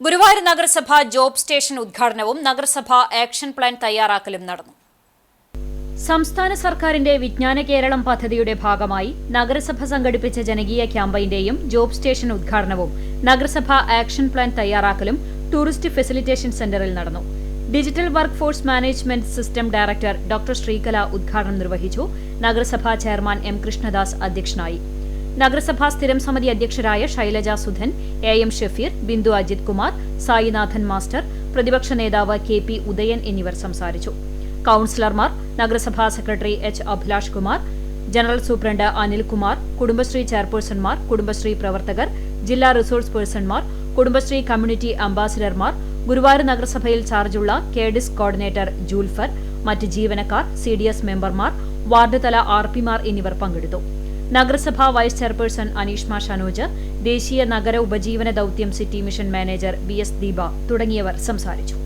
ഗുരുവായൂർ നഗരസഭ job station ഉദ്ഘാടനവും നഗരസഭ ആക്ഷൻ പ്ലാൻ തയ്യാറാക്കലും നടന്നു. സംസ്ഥാന സർക്കാരിന്റെ വിജ്ഞാന കേരളം പദ്ധതിയുടെ ഭാഗമായി നഗരസഭ സംഘടിപ്പിച്ച ജനകീയ ക്യാമ്പയിന്റെയും ജോബ് സ്റ്റേഷൻ ഉദ്ഘാടനവും നഗരസഭ ആക്ഷൻ പ്ലാൻ തയ്യാറാക്കലും ടൂറിസ്റ്റ് ഫെസിലിറ്റേഷൻ സെന്ററിൽ നടന്നു. Digital work force management system director doctor Sreekala ഉദ്ഘാടനം നിർവഹിച്ചു. നഗരസഭാ ചെയർമാൻ എം കൃഷ്ണദാസ് അധ്യക്ഷനായി. നഗരസഭാ സ്ഥിരം സമിതി അധ്യക്ഷരായ Shailaja Sudhan A M Shafeer Bindu Ajith Kumar Sainathan master പ്രതിപക്ഷ നേതാവ് കെ പി ഉദയൻ എന്നിവർ സംസാരിച്ചു. കൌൺസിലർമാർ നഗരസഭാ secretary H Abhilash Kumar general superintendent Anilkumar Kudumbashree ചെയർപേഴ്സൺമാർ Kudumbashree പ്രവർത്തകർ ജില്ലാ റിസോഴ്സ് പേഴ്സൺമാർ കുടുംബശ്രീ കമ്മ്യൂണിറ്റി അംബാസിഡർമാർ ഗുരുവായൂർ നഗരസഭയിൽ ചാർജുള്ള കെഡിസ് കോർഡിനേറ്റർ ജൂൽഫർ മറ്റ് ജീവനക്കാർ സി മെമ്പർമാർ വാർഡ് തല ആർ പിമാർ എന്നിവർ പങ്കെടുത്തു. നഗരസഭാ വൈസ് ചെയർപേഴ്സൺ അനീഷ്മ ഷനോജ് ദേശീയ നഗര ഉപജീവന ദൌത്യം city mission manager V S Deepa തുടങ്ങിയവർ സംസാരിച്ചു.